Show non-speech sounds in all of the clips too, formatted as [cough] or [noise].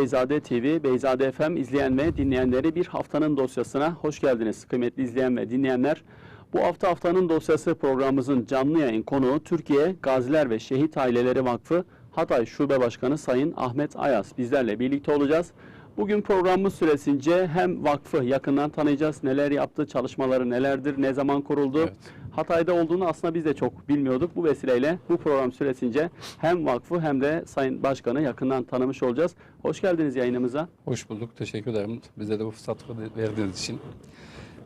Beyzade TV, Beyzade FM izleyen ve dinleyenleri bir haftanın dosyasına hoş geldiniz kıymetli izleyen ve dinleyenler. Bu hafta haftanın dosyası programımızın canlı yayın konuğu Türkiye Gaziler ve Şehit Aileleri Vakfı Hatay Şube Başkanı Sayın Ahmet Ayaz bizlerle birlikte olacağız. Bugün programımız süresince hem vakfı yakından tanıyacağız. Neler yaptı, çalışmaları nelerdir, ne zaman kuruldu. Evet. Hatay'da olduğunu aslında biz de çok bilmiyorduk. Bu vesileyle bu program süresince hem vakfı hem de Sayın Başkanı yakından tanımış olacağız. Hoş geldiniz yayınımıza. Hoş bulduk. Teşekkür ederim. Bize de bu fırsatı verdiğiniz için.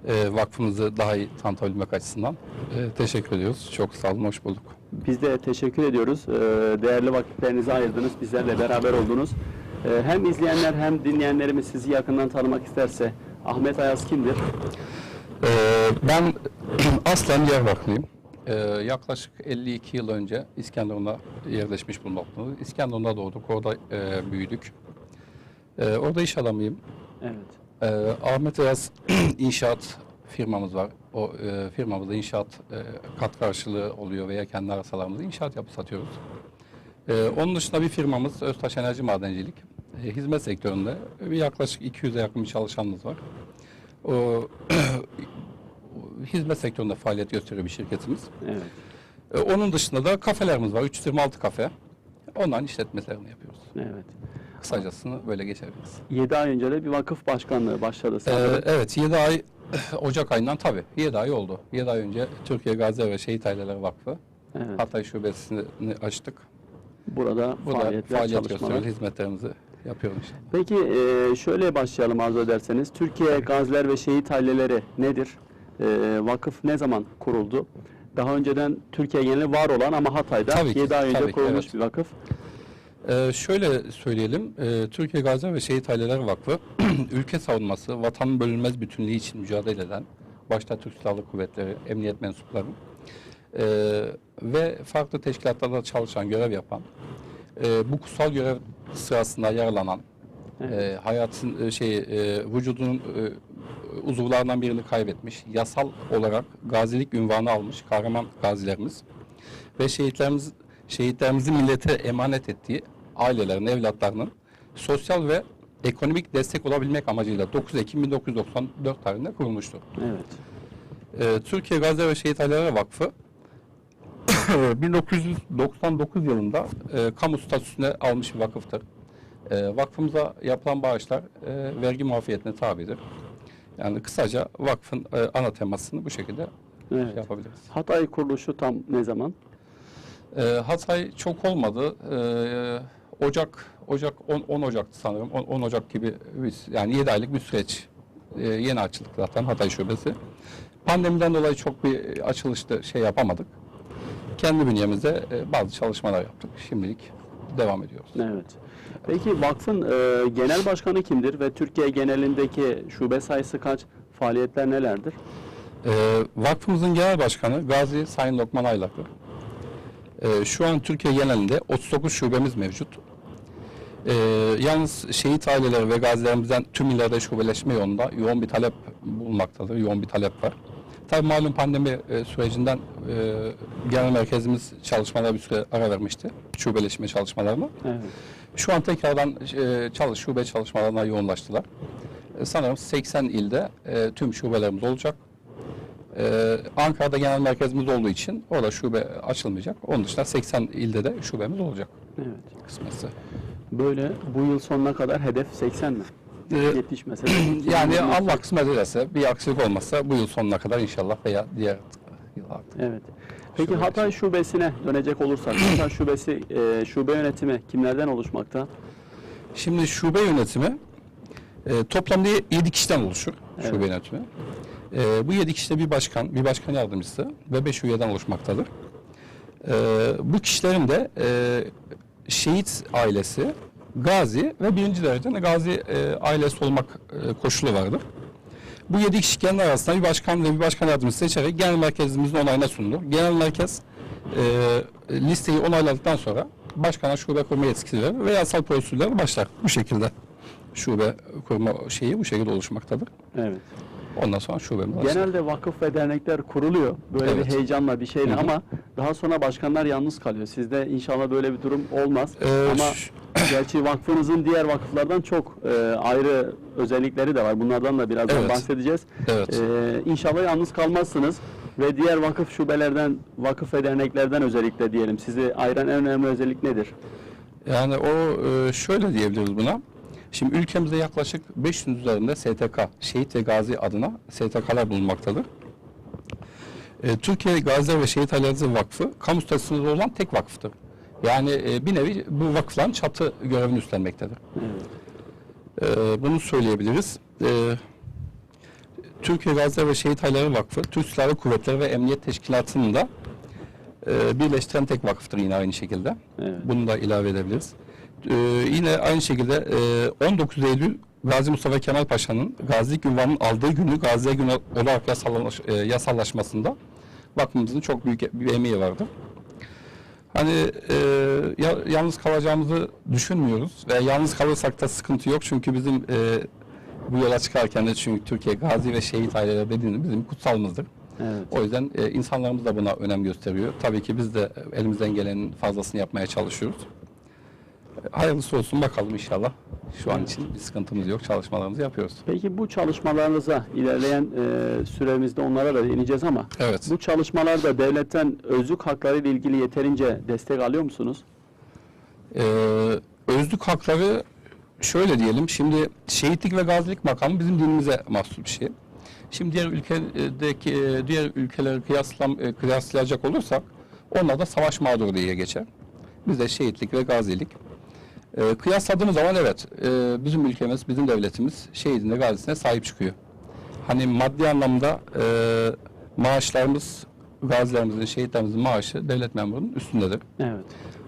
E, vakfımızı daha iyi tanıtabilmek açısından e, teşekkür ediyoruz. Çok sağ olun. Hoş bulduk. Biz de teşekkür ediyoruz. Ee, Değerli vakitlerinizi ayırdınız, bizlerle beraber oldunuz. Ee, Hem izleyenler hem dinleyenlerimiz sizi yakından tanımak isterse Ahmet Ayaz kimdir? E, ben [clears throat] aslen Diyarbakırlıyım. E, yaklaşık 52 yıl önce İskenderun'a yerleşmiş bulunmaktayım. İskenderun'da doğduk. Orada e, büyüdük. E, orada iş adamıyım. Evet. Ee, Ahmet Ayaz [clears throat] inşaat firmamız var. O e, firmamızda inşaat e, kat karşılığı oluyor veya kendi arasalarımızda inşaat yapı satıyoruz. Ee, onun dışında bir firmamız Öztaş Enerji Madencilik. E, hizmet sektöründe bir yaklaşık 200'e yakın bir çalışanımız var. O, [clears throat] hizmet sektöründe faaliyet gösteriyor bir şirketimiz. Evet. E, onun dışında da kafelerimiz var. 326 kafe. Onların işletmelerini yapıyoruz. Evet. Kısacasını böyle geçebiliriz. 7 ay önce de bir vakıf başkanlığı başladı Ee, evet 7 ay [laughs] Ocak ayından tabii 7 ay oldu. 7 ay önce Türkiye Gazi ve Şehit Aileleri Vakfı Evet. Hatay şubesini açtık. Burada Burada faaliyetler, faaliyet çalışmalar. gösteriyoruz, hizmetlerimizi yapıyoruz işte. Peki e, şöyle başlayalım arzu ederseniz. Türkiye Gaziler ve Şehit Aileleri nedir? E, vakıf ne zaman kuruldu? Daha önceden Türkiye geneli var olan ama Hatay'da Tabii ki, 7 ay önce kurulmuş evet. bir vakıf. Ee, şöyle söyleyelim, e, Türkiye Gazi ve Şehit Aileleri Vakfı [clears throat] ülke savunması, vatanın bölünmez bütünlüğü için mücadele eden, başta Türk Silahlı Kuvvetleri, emniyet mensupları e, ve farklı teşkilatlarda çalışan, görev yapan, e, bu kutsal görev sırasında yaralanan, e, hayatın e, şey e, vücudunun e, uzuvlarından birini kaybetmiş, yasal olarak gazilik ünvanı almış kahraman gazilerimiz ve şehitlerimiz şehitlerimizin millete emanet ettiği ailelerin, evlatlarının sosyal ve ekonomik destek olabilmek amacıyla 9 Ekim 1994 tarihinde kurulmuştur. Evet. Ee, Türkiye Gazi ve Şehit Aileleri Vakfı [coughs] 1999 yılında e, kamu statüsüne almış bir vakıftır. E, vakfımıza yapılan bağışlar e, vergi muafiyetine tabidir. Yani kısaca vakfın e, ana temasını bu şekilde Evet. şey yapabiliriz. Hatay kuruluşu tam ne zaman? E, Hatay çok olmadı. E, Ocak Ocak 10, 10 Ocak'tı sanırım. 10, 10 Ocak gibi bir- yani 7 aylık bir süreç. E, yeni açıldık zaten Hatay Şubesi. Pandemiden dolayı çok bir açılışta şey yapamadık. Kendi bünyemizde e, bazı çalışmalar yaptık. Şimdilik devam ediyoruz. Evet. Peki vakfın e, genel başkanı kimdir ve Türkiye genelindeki şube sayısı kaç? Faaliyetler nelerdir? E, vakfımızın genel başkanı Gazi Sayın Lokman Aylak'tır. E, şu an Türkiye genelinde 39 şubemiz mevcut. E, yalnız şehit aileleri ve gazilerimizden tüm illerde şubeleşme yolunda yoğun bir talep bulunmaktadır. Yoğun bir talep var. Tabii malum pandemi e, sürecinden e, genel merkezimiz çalışmalara bir süre ara vermişti. Şubeleşme çalışmalarına. Evet. Şu an tekrardan e, çalış, şube çalışmalarına yoğunlaştılar. Sanırım 80 ilde tüm şubelerimiz olacak. Ankara'da genel merkezimiz olduğu için orada şube açılmayacak. Onun dışında 80 ilde de şubemiz olacak Evet. kısmetse. Böyle bu yıl sonuna kadar hedef 80 mi? E, Yetişmese. [clears throat] yani Allah kısmet ederse bir aksilik olmazsa bu yıl sonuna kadar inşallah veya diğer yıllarda. Evet. Peki Şube Hatay şubesine dönecek olursak, [clears throat] Hatay şubesi, e, şube yönetimi kimlerden oluşmakta? Şimdi şube yönetimi e, toplamda 7 kişiden oluşur Evet. şube yönetimi. E, bu 7 kişide bir başkan, bir başkan yardımcısı ve 5 üyeden oluşmaktadır. E, bu kişilerin de e, şehit ailesi, gazi ve birinci derecede gazi e, ailesi olmak e, koşulu vardır. Bu 7 kişi kendi arasında bir başkan ve bir başkan yardımcısı seçerek genel merkezimizin onayına sunulur. Genel merkez e, listeyi onayladıktan sonra başkana şube kurma yetkisi verir ve yasal prosedürler başlar. Bu şekilde şube kurma şeyi bu şekilde oluşmaktadır. Evet. Ondan sonra şubemiz açtık. Genelde vakıf ve dernekler kuruluyor böyle Evet. bir heyecanla bir şeyle Hı hı. ama daha sonra başkanlar yalnız kalıyor. Sizde inşallah böyle bir durum olmaz. Ee, ama gerçi vakfınızın diğer vakıflardan çok e, ayrı özellikleri de var. Bunlardan da birazdan Evet. bahsedeceğiz. Evet. Ee, inşallah yalnız kalmazsınız ve diğer vakıf şubelerden, vakıf ve derneklerden özellikle diyelim sizi ayıran en önemli özellik nedir? Yani o e, şöyle diyebiliriz buna. Şimdi ülkemizde yaklaşık 500 üzerinde STK, Şehit ve Gazi adına STK'lar bulunmaktadır. E, Türkiye Gaziler ve Şehit Ailesi Vakfı, kamu statüsünde olan tek vakıftır. Yani e, bir nevi bu vakıfların çatı görevini üstlenmektedir. E, bunu söyleyebiliriz. E, Türkiye Gaziler ve Şehit Ailesi Vakfı, Türk Silahlı Kuvvetleri ve Emniyet Teşkilatı'nın da e, birleştiren tek vakıftır yine aynı şekilde. Evet. Bunu da ilave edebiliriz. Ee, yine aynı şekilde e, 19 Eylül Gazi Mustafa Kemal Paşa'nın gazilik ünvanının aldığı günü Gaziler Günü olarak yasallaş, e, yasallaşmasında vakfımızın çok büyük bir emeği vardı. Hani e, ya- yalnız kalacağımızı düşünmüyoruz ve yalnız kalırsak da sıkıntı yok çünkü bizim e, bu yola çıkarken de çünkü Türkiye gazi ve şehit aileleri dediğimiz bizim kutsalımızdır. Evet. O yüzden e, insanlarımız da buna önem gösteriyor. Tabii ki biz de elimizden gelenin fazlasını yapmaya çalışıyoruz. Hayırlısı olsun bakalım inşallah. Şu an için bir sıkıntımız yok. Çalışmalarımızı yapıyoruz. Peki bu çalışmalarınıza ilerleyen e, süremizde onlara da değineceğiz ama Evet. bu çalışmalarda devletten özlük hakları ile ilgili yeterince destek alıyor musunuz? Ee, özlük hakları şöyle diyelim. Şimdi şehitlik ve gazilik makamı bizim dinimize mahsus bir şey. Şimdi diğer ülkedeki e, diğer ülkeleri kıyaslam, e, kıyaslayacak olursak onlar da savaş mağduru diye geçer. Bizde şehitlik ve gazilik. E, kıyasladığımız zaman evet e, bizim ülkemiz, bizim devletimiz şehidine, gazisine sahip çıkıyor. Hani maddi anlamda e, maaşlarımız, gazilerimizin, şehitlerimizin maaşı devlet memurunun üstündedir. Evet.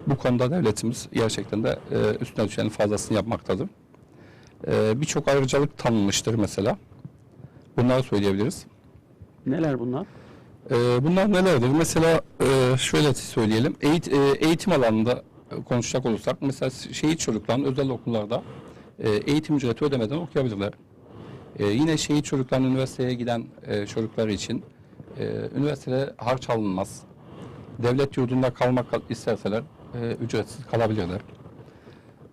Bu konuda devletimiz gerçekten de e, üstüne düşenin fazlasını yapmaktadır. E, Birçok ayrıcalık tanınmıştır mesela. Bunları söyleyebiliriz. Neler bunlar? E, bunlar nelerdir? Mesela e, şöyle söyleyelim. Eğit, e, eğitim alanında konuşacak olursak mesela şehit çocukların özel okullarda e, eğitim ücreti ödemeden okuyabilirler. E, yine şehit çocukların üniversiteye giden e, çocuklar için e, üniversitede harç alınmaz. Devlet yurdunda kalmak isterseler e, ücretsiz kalabilirler.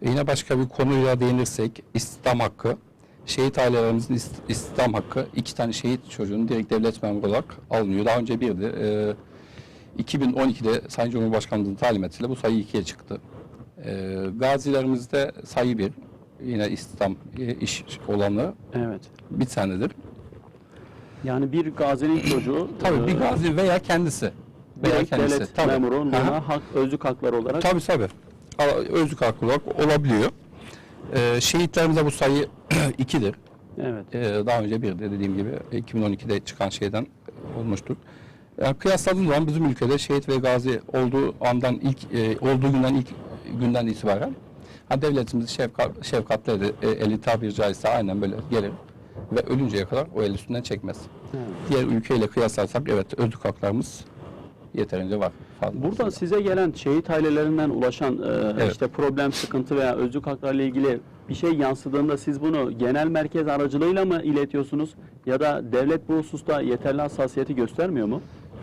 E, yine başka bir konuyla değinirsek istihdam hakkı. Şehit ailelerimizin ist- istihdam hakkı iki tane şehit çocuğun direkt devlet memuru olarak alınıyor. Daha önce birdi. E, 2012'de Sayın Cumhurbaşkanımızın talimatıyla bu sayı ikiye çıktı. E, gazilerimizde sayı bir. Yine istihdam e, iş olanı Evet. bir tanedir. Yani bir gazinin [clears throat] çocuğu Tabii bir e, gazi veya kendisi. Veya kendisi. devlet Tabii. Memuruna hak, özlük hakları olarak Tabii tabii. Özlük hakkı olarak olabiliyor. Ee, şehitlerimizde bu sayı [clears throat] ikidir. evet. Ee, daha önce bir de dediğim gibi 2012'de çıkan şeyden olmuştur. Yani kıyasladığım zaman bizim ülkede şehit ve gazi olduğu andan ilk e, olduğu günden ilk günden itibaren ha, devletimiz şefkat, şefkatle e, eli tabiri caizse aynen böyle gelir ve ölünceye kadar o el üstünden çekmez. evet. Diğer ülkeyle kıyaslarsak evet özlük haklarımız yeterince var. Fazla. Buradan size gelen şehit ailelerinden ulaşan e, Evet. işte problem, sıkıntı veya özlük hakları ile ilgili bir şey yansıdığında siz bunu genel merkez aracılığıyla mı iletiyorsunuz ya da devlet bu hususta yeterli hassasiyeti göstermiyor mu?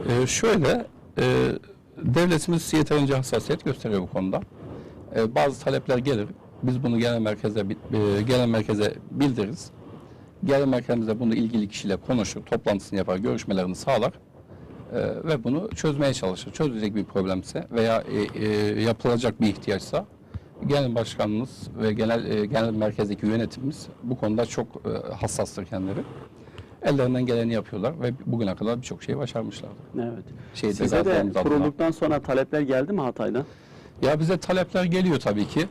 Ee, şöyle, e, devletimiz yeterince hassasiyet gösteriyor bu konuda. E, bazı talepler gelir. Biz bunu genel merkeze e, genel merkeze bildiririz. Genel merkezimizde bunu ilgili kişiyle konuşur, toplantısını yapar, görüşmelerini sağlar e, ve bunu çözmeye çalışır. Çözülecek bir problemse veya e, e, yapılacak bir ihtiyaçsa genel başkanımız ve genel e, genel merkezdeki yönetimimiz bu konuda çok e, hassastır kendileri. Ellerinden geleni yapıyorlar ve bugüne kadar birçok şey başarmışlardır. Evet. Ve Size de kurulduktan sonra talepler geldi mi Hatay'dan? Ya bize talepler geliyor tabii ki.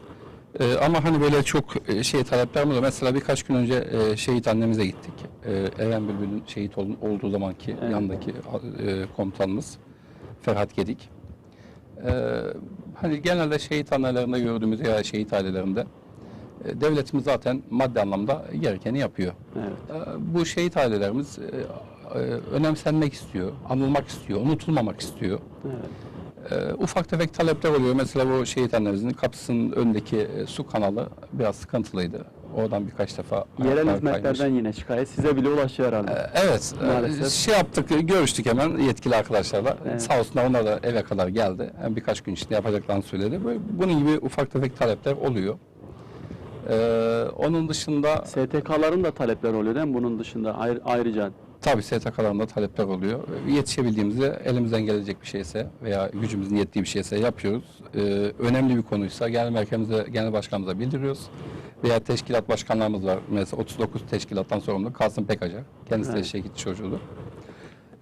Ee, ama hani böyle çok e, şey talepler mi? Mesela birkaç gün önce e, şehit annemize gittik. E, Eren Bülbül'ün şehit ol- olduğu zamanki Evet. yandaki e, komutanımız Ferhat Gedik. E, hani genelde şehit annelerinde gördüğümüz ya şehit ailelerinde devletimiz zaten maddi anlamda gerekeni yapıyor. Evet. E, bu şehit ailelerimiz e, e, önemsenmek istiyor, anılmak istiyor, unutulmamak istiyor. Evet. Ufak tefek talepler oluyor. Mesela bu şehit annemizin kapısının önündeki e, su kanalı biraz sıkıntılıydı. Oradan birkaç defa Yerel hizmetlerden kaymış. yine şikayet size bile ulaşıyor herhalde. Evet, e, Maalesef. şey yaptık, görüştük hemen yetkili arkadaşlarla. Evet. Sağ olsunlar onlar da eve kadar geldi. Birkaç gün içinde yapacaklarını söyledi. Böyle, bunun gibi ufak tefek talepler oluyor. Ee, onun dışında STK'ların da talepleri oluyor değil mi? Bunun dışında ayrı- ayrıca tabii STK'dan da talepler oluyor. Yetişebildiğimizde elimizden gelecek bir şeyse veya gücümüzün yettiği bir şeyse yapıyoruz. Ee, önemli bir konuysa genel merkezimize, genel başkanımıza bildiriyoruz. Veya teşkilat başkanlarımız var. Mesela 39 teşkilattan sorumlu Kasım Pekacar. Kendisi de Evet. şehit çocuğudur.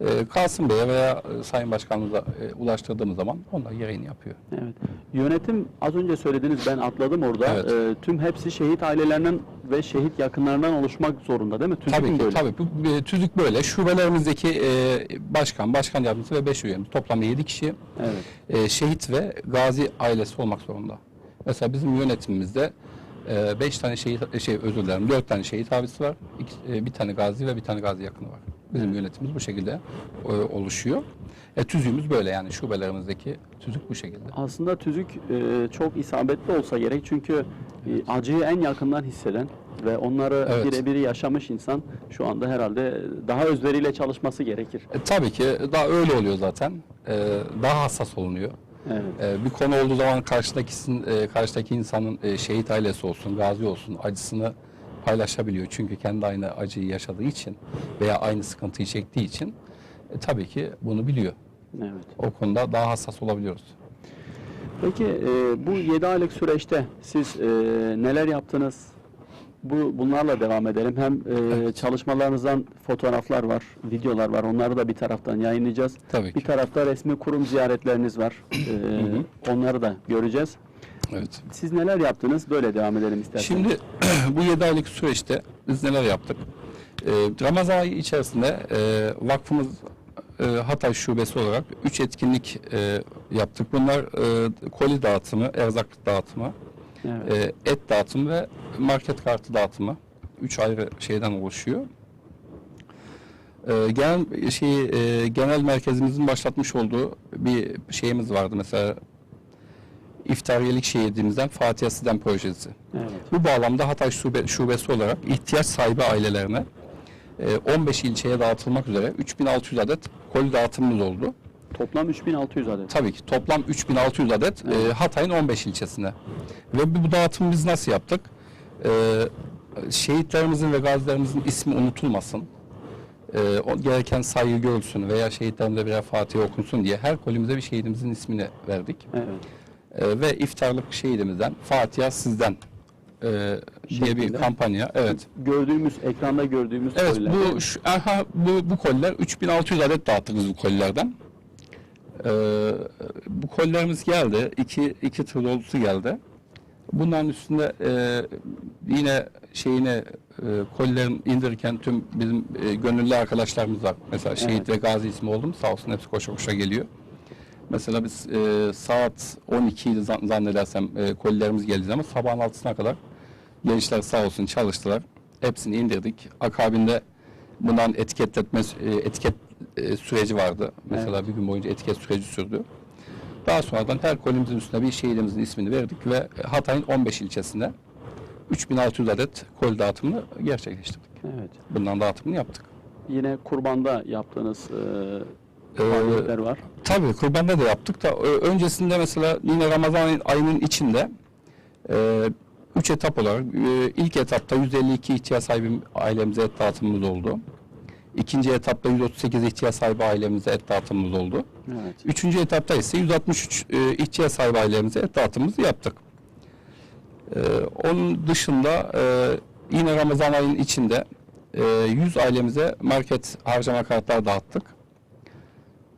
Ee, Kasım Bey'e veya e, Sayın Başkanımıza e, ulaştırdığımız zaman onlar gereğini yapıyor. Evet. Yönetim az önce söylediniz ben atladım orada. Evet. Ee, tüm hepsi şehit ailelerinden ve şehit yakınlarından oluşmak zorunda değil mi? Tüzük tabii ki, böyle? tabii. Bu, e, tüzük böyle. Şubelerimizdeki e, başkan, başkan yardımcısı ve 5 üyemiz. Toplamda 7 kişi Evet. e, şehit ve gazi ailesi olmak zorunda. Mesela bizim yönetimimizde 5 tane şehit, şey özür dilerim, 4 tane şehit abisi var. iki- e, bir tane gazi ve bir tane gazi yakını var. Bizim yönetimimiz bu şekilde e, oluşuyor. E, tüzüğümüz böyle yani şubelerimizdeki tüzük bu şekilde. Aslında tüzük e, çok isabetli olsa gerek çünkü e, acıyı en yakından hisseden ve onları Evet. birebir yaşamış insan şu anda herhalde daha özveriyle çalışması gerekir. E, tabii ki daha öyle oluyor zaten. E, daha hassas olunuyor. Evet. E, bir konu olduğu zaman karşıdaki, e, karşıdaki insanın e, şehit ailesi olsun, gazi olsun acısını paylaşabiliyor. Çünkü kendi aynı acıyı yaşadığı için veya aynı sıkıntıyı çektiği için e, tabii ki bunu biliyor. Evet. O konuda daha hassas olabiliyoruz. Peki e, bu 7 aylık süreçte siz e, neler yaptınız? Bu bunlarla devam edelim. Hem e, çalışmalarınızdan fotoğraflar var, videolar var. Onları da bir taraftan yayınlayacağız. Tabii Bir ki. tarafta resmi kurum ziyaretleriniz var. E, onları da göreceğiz. Evet. Siz neler yaptınız? Böyle devam edelim isterseniz. Şimdi [clears throat] bu 7 aylık süreçte biz neler yaptık? Ee, Ramazan ayı içerisinde e, vakfımız e, Hatay Şubesi olarak 3 etkinlik e, yaptık. Bunlar e, koli dağıtımı, erzak dağıtımı, evet. e, et dağıtımı ve market kartı dağıtımı. Üç ayrı şeyden oluşuyor. E, genel şey e, genel merkezimizin başlatmış olduğu bir şeyimiz vardı mesela İftariyelik şehidimizden Fatih Siden projesi. evet. Bu bağlamda Hatay şube, şubesi olarak ihtiyaç sahibi ailelerine e, 15 ilçeye dağıtılmak üzere 3600 adet koli dağıtımımız oldu. Toplam 3600 adet. Tabii ki toplam 3600 adet e, Hatay'ın 15 ilçesine. Ve bu dağıtımı biz nasıl yaptık? E, şehitlerimizin ve gazilerimizin ismi unutulmasın. E, o gereken saygı görülsün veya şehitlerimize birer Fatiha okunsun diye her kolimize bir şehidimizin ismini verdik. Evet. E, ve iftarlık şehidimizden Fatiha sizden e, diye bir kampanya. Evet. Gördüğümüz, ekranda gördüğümüz Evet mi? bu şu, aha, bu bu koliler 3600 adet dağıttık biz bu kolilerden. Ee, bu kolilerimiz geldi. iki iki tır dolusu geldi. Bunların üstünde e, yine şeyine e, kolilerin indirirken tüm bizim e, gönüllü arkadaşlarımız var. Mesela şehit ve gazi ismi oldu mu sağ olsun hepsi koşa koşa geliyor. Mesela biz e, saat 12 idi zan- zannedersem e, kolilerimiz geldi ama sabahın altısına kadar gençler sağ olsun çalıştılar. Hepsini indirdik. Akabinde bundan etiketletme e, etiket e, süreci vardı. Mesela bir gün boyunca etiket süreci sürdü. Daha sonradan her kolimizin üstüne bir şehidimizin ismini verdik ve Hatay'ın 15 ilçesinde 3600 adet kol dağıtımını gerçekleştirdik. Evet. Bundan dağıtımını yaptık. Yine kurbanda yaptığınız e, faaliyetler var. Tabii kurbanda da yaptık da öncesinde mesela yine Ramazan ayının içinde e, üç etap olarak e, ilk etapta 152 ihtiyaç sahibi ailemize et dağıtımımız oldu. İkinci etapta 138 ihtiyaç sahibi ailemize et dağıtımımız oldu. Evet. Üçüncü etapta ise 163 e, ihtiyaç sahibi ailemize et dağıtımımızı yaptık. E, onun dışında e, yine Ramazan ayının içinde e, 100 ailemize market harcama kartları dağıttık.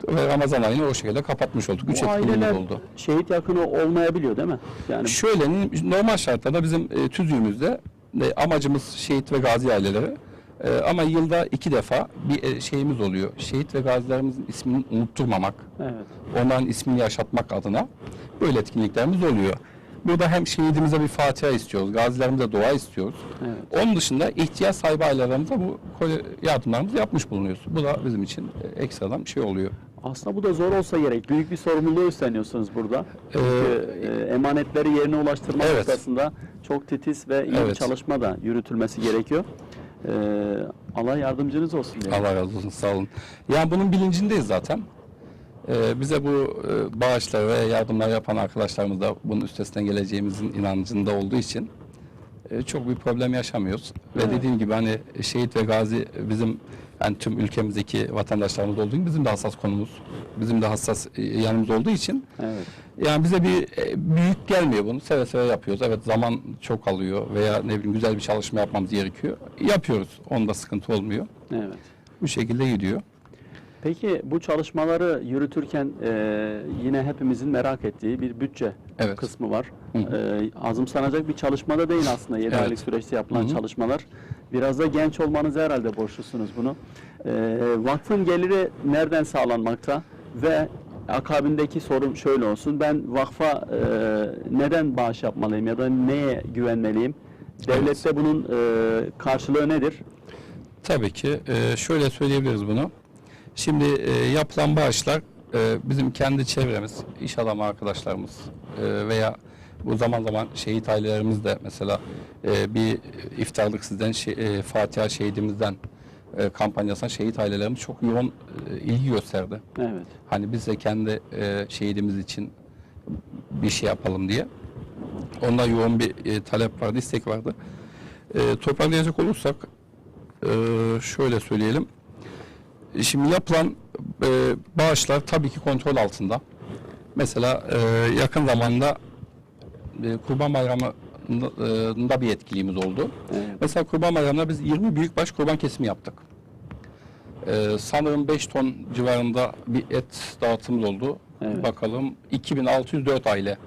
Ve Ramazan ayını o şekilde kapatmış olduk. Üç Bu etkinliğimiz oldu. şehit yakını olmayabiliyor değil mi? Yani Şöyle normal şartlarda bizim e, tüzüğümüzde e, amacımız şehit ve gazi aileleri. E, ama yılda iki defa bir e, şeyimiz oluyor. Şehit ve gazilerimizin ismini unutturmamak, evet. onların ismini yaşatmak adına böyle etkinliklerimiz oluyor. Burada hem şehidimize bir Fatiha istiyoruz, gazilerimize dua istiyoruz. Evet. Onun dışında ihtiyaç sahibi ailelerimize bu yardımlarımızı yapmış bulunuyoruz. Bu da bizim için e, ekstradan bir şey oluyor. Aslında bu da zor olsa gerek. Büyük bir sorumluluğu üstleniyorsunuz burada. Çünkü e, emanetleri yerine ulaştırma Evet. noktasında çok titiz ve iyi bir Evet. çalışma da yürütülmesi gerekiyor. E, Allah yardımcınız olsun diye. Allah razı olsun, sağ olun. Yani bunun bilincindeyiz zaten. Ee, bize bu e, bağışlar ve yardımlar yapan arkadaşlarımız da bunun üstesinden geleceğimizin inancında olduğu için e, çok bir problem yaşamıyoruz. Ve dediğim gibi hani şehit ve gazi bizim yani tüm ülkemizdeki vatandaşlarımız olduğu gibi bizim de hassas konumuz. Bizim de hassas e, yanımız olduğu için Evet. yani bize bir e, büyük gelmiyor bunu. Seve seve yapıyoruz. Evet zaman çok alıyor veya ne bileyim güzel bir çalışma yapmamız gerekiyor. Yapıyoruz. Onda sıkıntı olmuyor. Evet. Bu şekilde gidiyor. Peki bu çalışmaları yürütürken e, yine hepimizin merak ettiği bir bütçe Evet. kısmı var. Hı hı. E, azımsanacak bir çalışma da değil aslında 7 Evet. aylık süreçte yapılan Hı hı. çalışmalar. Biraz da genç olmanız herhalde borçlusunuz bunu. E, vakfın geliri nereden sağlanmakta ve akabindeki sorum şöyle olsun. Ben vakfa e, neden bağış yapmalıyım ya da neye güvenmeliyim? Devlette bunun e, karşılığı nedir? Tabii ki. e, şöyle söyleyebiliriz bunu. Şimdi e, yapılan bağışlar e, bizim kendi çevremiz, iş adamı arkadaşlarımız e, veya bu zaman zaman şehit ailelerimiz de mesela e, bir iftarlık sizden şey, e, Fatiha şehidimizden e, kampanyasına şehit ailelerimiz çok yoğun e, ilgi gösterdi. Evet. Hani biz de kendi e, şehidimiz için bir şey yapalım diye. Ondan yoğun bir e, talep vardı, istek vardı. E, toparlayacak olursak e, şöyle söyleyelim. Şimdi yapılan e, bağışlar tabii ki kontrol altında. Mesela e, yakın zamanda e, Kurban Bayramı'nda bir etkiliğimiz oldu. Evet. Mesela Kurban Bayramı'nda biz 20 büyükbaş kurban kesimi yaptık. Ee, sanırım 5 ton civarında bir et dağıtımımız oldu. Evet. Bakalım 2604 aile.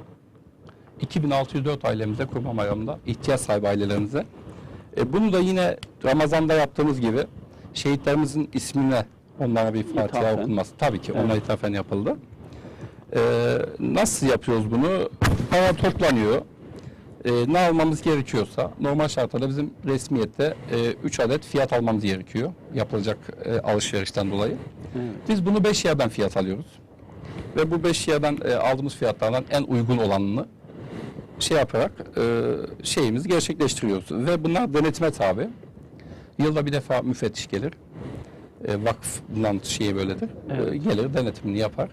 2604 ailemize Kurban Bayramı'nda ihtiyaç sahibi ailelerimize. E, bunu da yine Ramazan'da yaptığımız gibi şehitlerimizin ismine onlara bir Fatiha İthafen. okunması. Tabii ki Evet. ona ithafen yapıldı. E, nasıl yapıyoruz bunu? Para toplanıyor. E, ne almamız gerekiyorsa normal şartlarda bizim resmiyette 3 adet fiyat almamız gerekiyor yapılacak e, alışverişten dolayı. Evet. Biz bunu 5 yerden fiyat alıyoruz. Ve bu 5 yerden e, aldığımız fiyatlardan en uygun olanını şey yaparak e, şeyimizi gerçekleştiriyoruz. Ve bunlar denetime tabi. Yılda bir defa müfettiş gelir. E, vakfından şeyi böyledir. Evet. E, gelir denetimini yapar.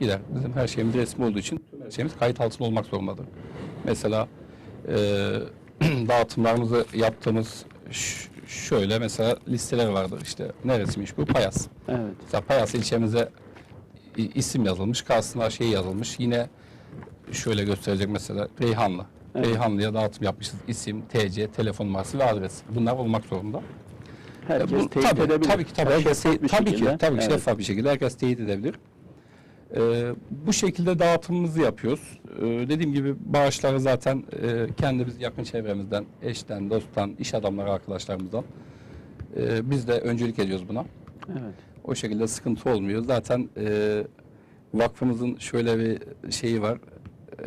Gider. Bizim her şeyimiz resmi olduğu için her şeyimiz kayıt altında olmak zorundadır. Mesela e, [clears throat] dağıtımlarımızı yaptığımız şöyle mesela listeler vardır. İşte neresiymiş bu? Payas. Evet. Mesela Payas ilçemize isim yazılmış, karşısına şey yazılmış. Yine şöyle gösterecek mesela Reyhanlı. Evet. Reyhanlı'ya dağıtım yapmışız. İsim, TC, telefon numarası ve adres. Bunlar olmak zorunda. Herkes Bu- teyit tabii, edebilir. Tabii ki tabii. Herkes teyit- tabii şekilde. ki tabii ki Evet. şeffaf bir şekilde herkes teyit edebilir. Ee, bu şekilde dağıtımımızı yapıyoruz. Ee, dediğim gibi bağışları zaten e, kendimiz yakın çevremizden, eşten, dosttan, iş adamları arkadaşlarımızdan e, biz de öncülük ediyoruz buna. Evet. O şekilde sıkıntı olmuyor. Zaten e, vakfımızın şöyle bir şeyi var.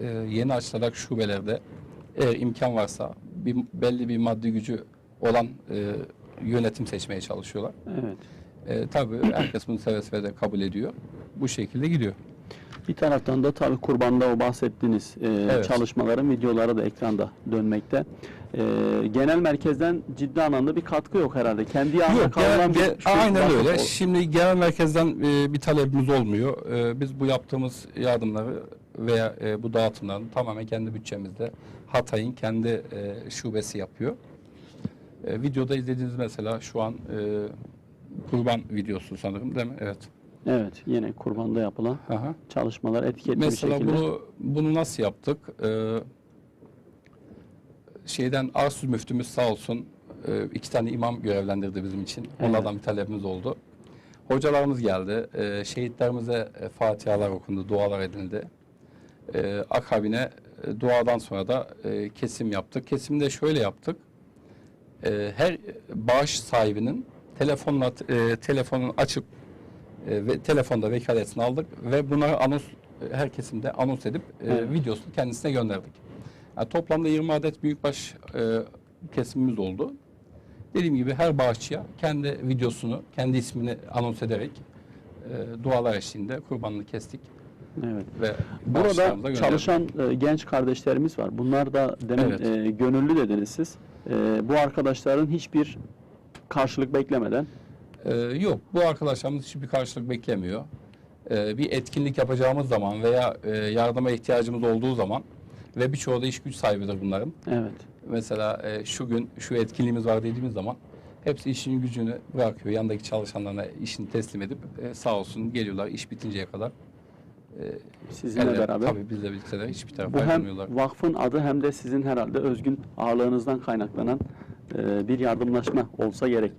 E, yeni açılacak şubelerde eğer imkan varsa bir, belli bir maddi gücü olan e, yönetim seçmeye çalışıyorlar. Evet. E, tabii herkes bunu seve seve de kabul ediyor. Bu şekilde gidiyor. Bir taraftan da tabii kurbanda o bahsettiğiniz e, Evet. çalışmaların videoları da ekranda dönmekte. E, genel merkezden ciddi anlamda bir katkı yok herhalde. Kendi kavrılan genel- bir ge- aynen öyle. o- Şimdi genel merkezden e, bir talebimiz olmuyor. E, biz bu yaptığımız yardımları veya e, bu dağıtımların tamamen kendi bütçemizde Hatay'ın kendi e, şubesi yapıyor. E, videoda izlediğiniz mesela şu an e, kurban videosu sanırım değil mi? Evet. Evet, yine kurbanda yapılan Aha. çalışmalar etiketli Mesela bir şekilde. bunu bunu nasıl yaptık? Ee, şeyden Arsuz müftümüz sağ olsun e, iki tane imam görevlendirdi bizim için. Onlardan bir talebimiz oldu. Hocalarımız geldi. Ee, şehitlerimize e, fatihalar okundu, dualar edildi. Ee, akabine e, duadan sonra da e, kesim yaptık. Kesimde şöyle yaptık. Ee, her bağış sahibinin telefonla e, telefonunu açıp e, ve telefonda vekaletini aldık ve bunları anons e, her kesimde anons edip e, Evet. videosunu kendisine gönderdik. Yani toplamda 20 adet büyükbaş e, kesimimiz oldu. Dediğim gibi her bağışçıya kendi videosunu, kendi ismini anons ederek e, dualar eşliğinde kurbanını kestik Evet. ve Burada çalışan e, genç kardeşlerimiz var. Bunlar da demin Evet. e, gönüllü dediniz siz. E, bu arkadaşların hiçbir karşılık beklemeden Ee, yok, bu arkadaşlarımız hiçbir karşılık beklemiyor. Ee, bir etkinlik yapacağımız zaman veya e, yardıma ihtiyacımız olduğu zaman ve birçoğu da iş güç sahibidir bunların. evet. Mesela e, şu gün şu etkinliğimiz var dediğimiz zaman hepsi işin gücünü bırakıyor. Yanındaki çalışanlarına işini teslim edip e, sağ olsun geliyorlar iş bitinceye kadar. E, Sizinle elle- beraber. Tabii bizle birlikte de hiçbir tarafa Bu hem vakfın adı hem de sizin herhalde özgün ağırlığınızdan kaynaklanan e, bir yardımlaşma olsa gerek.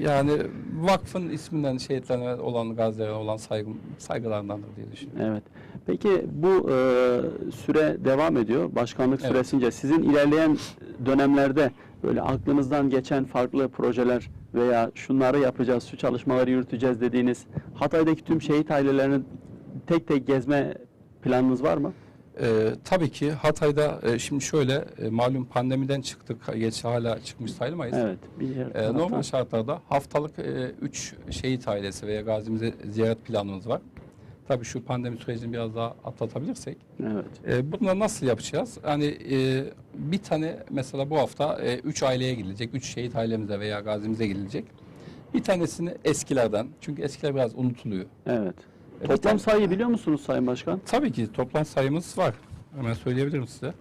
Yani vakfın isminden şehitlerine olan gazilere olan saygım, saygılarındandır diye düşünüyorum. Evet. Peki bu e, süre devam ediyor. Başkanlık Evet. süresince sizin ilerleyen dönemlerde böyle aklınızdan geçen farklı projeler veya şunları yapacağız, şu çalışmaları yürüteceğiz dediğiniz Hatay'daki tüm şehit ailelerini tek tek gezme planınız var mı? Ee, tabii ki Hatay'da e, şimdi şöyle e, malum pandemiden çıktık. Geç hala çıkmış sayılmayız. Evet. Bir yer taraftan. normal şartlarda haftalık 3 şehit ailesi veya gazimize ziyaret planımız var. Tabii şu pandemi sürecini biraz daha atlatabilirsek. Evet. E, bunu nasıl yapacağız? Hani e, bir tane mesela bu hafta 3 aileye gidilecek. 3 şehit ailemize veya gazimize gidilecek. Bir tanesini eskilerden. Çünkü eskiler biraz unutuluyor. Evet. E, Toplam tane- sayı biliyor musunuz Sayın Başkan? Tabii ki toplam sayımız var. Hemen söyleyebilirim size.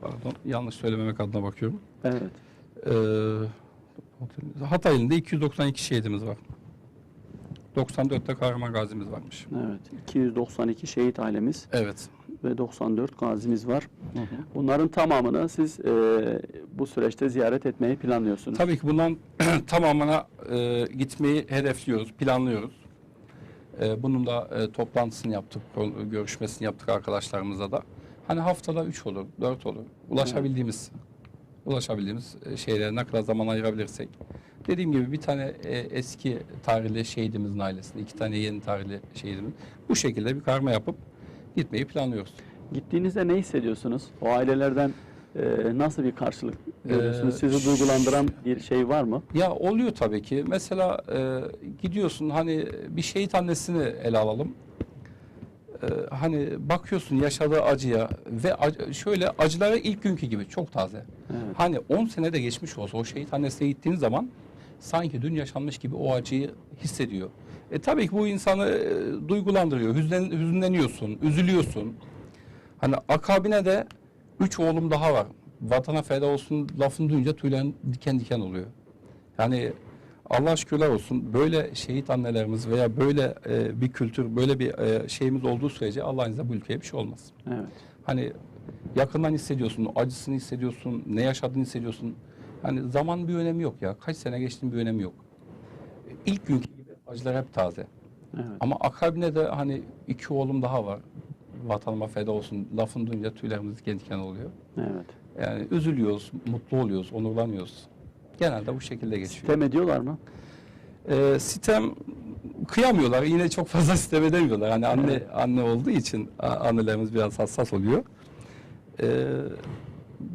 Pardon, yanlış söylememek adına bakıyorum. Evet. Ee, Hatay ilinde 292 şehidimiz var. 94'te kahraman gazimiz varmış. Evet. 292 şehit ailemiz Evet. ve 94 gazimiz var. Bunların tamamını siz e, bu süreçte ziyaret etmeyi planlıyorsunuz. Tabii ki bundan [clears throat] tamamına e, gitmeyi hedefliyoruz, planlıyoruz. E, bunun da e, toplantısını yaptık, görüşmesini yaptık arkadaşlarımızla da. Hani haftada 3 olur, 4 olur. Ulaşabildiğimiz ulaşabildiğimiz e, şeylere ne kadar zaman ayırabilirsek. Dediğim gibi bir tane e, eski tarihli şehidimizin ailesinde, iki tane yeni tarihli şehidimiz. Bu şekilde bir karma yapıp gitmeyi planlıyoruz. Gittiğinizde ne hissediyorsunuz? O ailelerden nasıl bir karşılık görüyorsunuz? Ee, Sizi duygulandıran bir şey var mı? Ya oluyor tabii ki. Mesela e, gidiyorsun hani bir şehit annesini ele alalım. E, hani bakıyorsun yaşadığı acıya ve ac- şöyle acıları ilk günkü gibi çok taze. Evet. Hani 10 sene de geçmiş olsa o şehit annesine gittiğin zaman sanki dün yaşanmış gibi o acıyı hissediyor. E tabii ki bu insanı e, duygulandırıyor. Hüzlen, hüzünleniyorsun, üzülüyorsun. Hani akabine de üç oğlum daha var. Vatana feda olsun lafını duyunca tüylerin diken diken oluyor. Yani Allah şükürler olsun böyle şehit annelerimiz veya böyle e, bir kültür, böyle bir e, şeyimiz olduğu sürece Allah'ın izniyle bu ülkeye bir şey olmaz. Evet. Hani yakından hissediyorsun, acısını hissediyorsun, ne yaşadığını hissediyorsun. Hani zaman bir önemi yok ya. Kaç sene geçtiğinin bir önemi yok. İlk günkü gibi acılar hep taze. Evet. Ama akabine de hani iki oğlum daha var. Vatanıma feda olsun. Lafını duyunca tüylerimiz diken diken oluyor. Evet. Yani üzülüyoruz, mutlu oluyoruz, onurlanıyoruz. Genelde bu şekilde geçiyor. Sitem ediyorlar mı? Ee, sitem kıyamıyorlar. Yine çok fazla [laughs] sitem edemiyorlar. Hani anne anne olduğu için annelerimiz biraz hassas oluyor. Ee,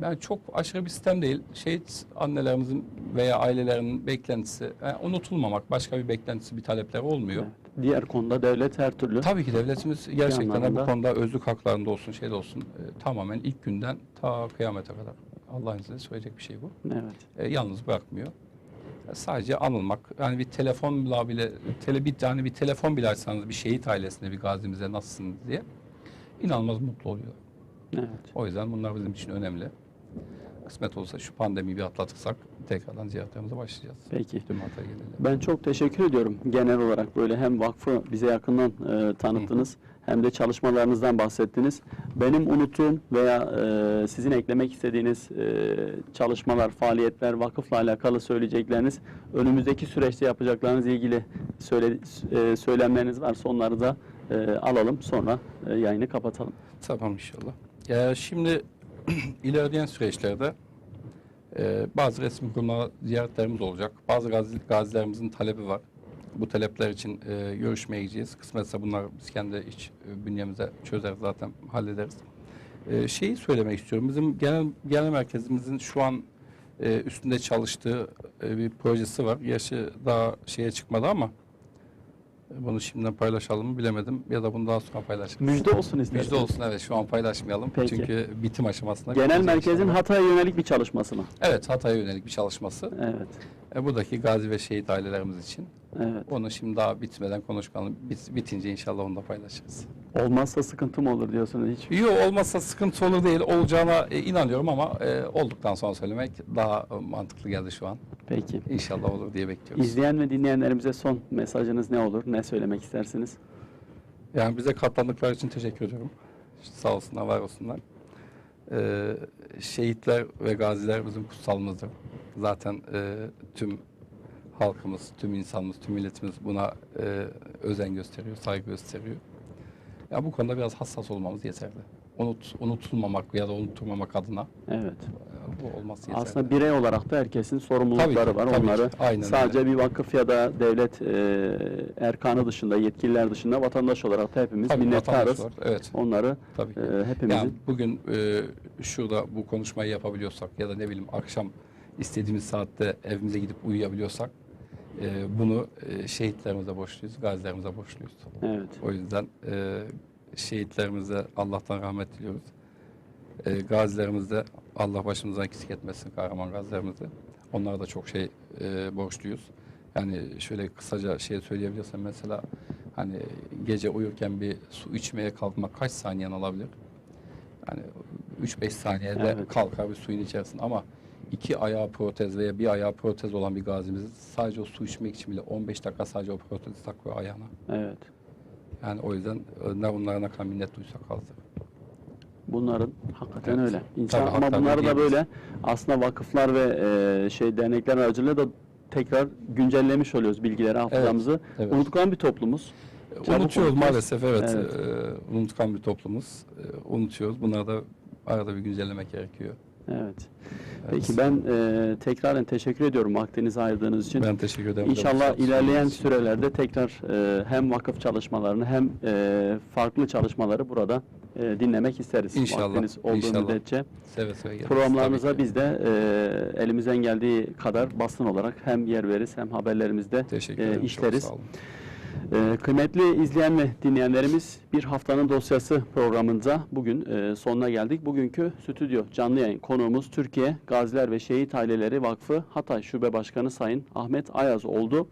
ben çok aşırı bir sistem değil. Şehit annelerimizin veya ailelerinin beklentisi yani unutulmamak, başka bir beklentisi, bir talepleri olmuyor. Evet. Diğer konuda devlet her türlü. Tabii ki devletimiz gerçekten anlamda- bu konuda özlük haklarında olsun, şeyde olsun e, tamamen ilk günden ta kıyamete kadar Allah'ın izniyle söyleyecek bir şey bu. Evet. E, yalnız bırakmıyor. E, sadece anılmak. Yani bir telefonla bile tele bir tane bir telefon bile açsanız bir şehit ailesine bir gazimize nasılsınız diye inanılmaz mutlu oluyor. Evet. O yüzden bunlar bizim için önemli. Kısmet olsa şu pandemiyi bir atlatırsak tekrardan ziyaretlerimize başlayacağız. Peki. Tüm Hatay genelinde. Ben çok teşekkür ediyorum genel olarak böyle hem vakfı bize yakından e, tanıttınız hem de çalışmalarınızdan bahsettiniz. Benim unuttuğum veya e, sizin eklemek istediğiniz e, çalışmalar, faaliyetler, vakıfla alakalı söyleyecekleriniz, önümüzdeki süreçte yapacaklarınızla ilgili söyle, e, söylemleriniz varsa onları da e, alalım sonra e, yayını kapatalım. Tamam inşallah. Ya şimdi [clears throat] ilerleyen süreçlerde e, bazı resmi kurumlara ziyaretlerimiz olacak. Bazı gazi, gazilerimizin talebi var. Bu talepler için e, görüşmeye gideceğiz. Kısmetse bunlar biz kendi iç e, bünyemize çözeriz zaten hallederiz. Ee, şeyi söylemek istiyorum. Bizim genel genel merkezimizin şu an e, üstünde çalıştığı e, bir projesi var. Yaşı daha şeye çıkmadı ama e, bunu şimdiden paylaşalım mı bilemedim ya da bunu daha sonra paylaşırız. Müjde olsun isterim. Müjde olsun evet şu an paylaşmayalım. Peki. Çünkü bitim aşamasında. Genel merkezin. Hatay'a yönelik bir çalışması mı? Evet Hatay'a yönelik bir çalışması. Evet. E, buradaki gazi ve şehit ailelerimiz için. Evet. Onu şimdi daha bitmeden konuşalım. Bit, bitince inşallah onu da paylaşırız. Olmazsa sıkıntı mı olur diyorsunuz hiç? Yok olmazsa sıkıntı olur değil. Olacağına e, inanıyorum ama e, olduktan sonra söylemek daha e, mantıklı geldi şu an. Peki. İnşallah olur diye bekliyoruz. İzleyen ve dinleyenlerimize son mesajınız ne olur? Ne söylemek istersiniz? Yani bize katlandıkları için teşekkür ediyorum. Sağ olsunlar, var olsunlar. Ee, şehitler ve gaziler bizim kutsalımızdır. Zaten e, tüm halkımız, tüm insanımız, tüm milletimiz buna e, özen gösteriyor, saygı gösteriyor. Ya bu konuda biraz hassas olmamız yeterli. Unut, unutulmamak ya da unutturmamak adına Evet. bu olması yeterli. Aslında birey olarak da herkesin sorumlulukları Tabii ki, var. tabii Onları ki. Aynen sadece öyle. bir vakıf ya da devlet e, erkanı dışında, yetkililer dışında vatandaş olarak da hepimiz Tabii, minnettarız. Evet. Onları Tabii ki. e, hepimizin Yani bugün e, şurada bu konuşmayı yapabiliyorsak ya da ne bileyim akşam istediğimiz saatte evimize gidip uyuyabiliyorsak e, bunu e, şehitlerimize borçluyuz, gazilerimize borçluyuz. evet. O yüzden e, şehitlerimize Allah'tan rahmet diliyoruz. E, gazilerimize Allah başımızdan eksik etmesin kahraman gazilerimize. Onlara da çok şey e, borçluyuz. Yani şöyle kısaca şey söyleyebilirsem mesela hani gece uyurken bir su içmeye kalkmak kaç saniyen alabilir? Yani 3-5 saniyede Evet. kalkar bir suyun içerisinde ama iki ayağı protez veya bir ayağı protez olan bir gazimiz sadece o su içmek için bile 15 dakika sadece o protezi takıyor ayağına. Evet. Yani o yüzden e, ne onlara kadar minnet duysak azdır. Bunların hakikaten Evet. öyle. İnsan Tabii, ama hatta bunları da böyle aslında vakıflar ve e, şey dernekler aracılığıyla da tekrar güncellemiş oluyoruz bilgileri, hafızamızı. evet. Unutkan bir toplumuz. Çabuk unutuyoruz unutuyoruz. maalesef evet. Evet. E, unutkan bir toplumuz. E, unutuyoruz. Bunları da arada bir güncellemek gerekiyor. Evet. Evet. Peki ben e, tekraren teşekkür ediyorum vaktinizi ayırdığınız için. ben teşekkür ederim. İnşallah Tabii, ilerleyen sürelerde tekrar e, hem vakıf çalışmalarını hem e, farklı çalışmaları burada e, dinlemek isteriz. İnşallah, Vaktiniz olduğu inşallah. müddetçe. Seve seve. Programlarımıza biz de e, elimizden geldiği kadar basın olarak hem yer veririz hem haberlerimizde teşekkür e, ederim. çok işleriz. sağ olun. Ee, kıymetli izleyen ve dinleyenlerimiz bir haftanın dosyası programında bugün e, sonuna geldik. Bugünkü stüdyo canlı yayın konuğumuz Türkiye Gaziler ve Şehit Aileleri Vakfı Hatay Şube Başkanı Sayın Ahmet Ayaz oldu.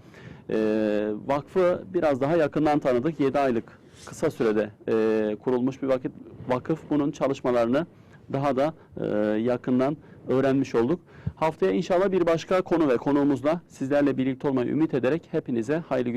Ee, vakfı biraz daha yakından tanıdık. 7 aylık kısa sürede e, kurulmuş bir vakit vakıf bunun çalışmalarını daha da e, yakından öğrenmiş olduk. Haftaya inşallah bir başka konu ve konuğumuzla sizlerle birlikte olmayı ümit ederek hepinize hayırlı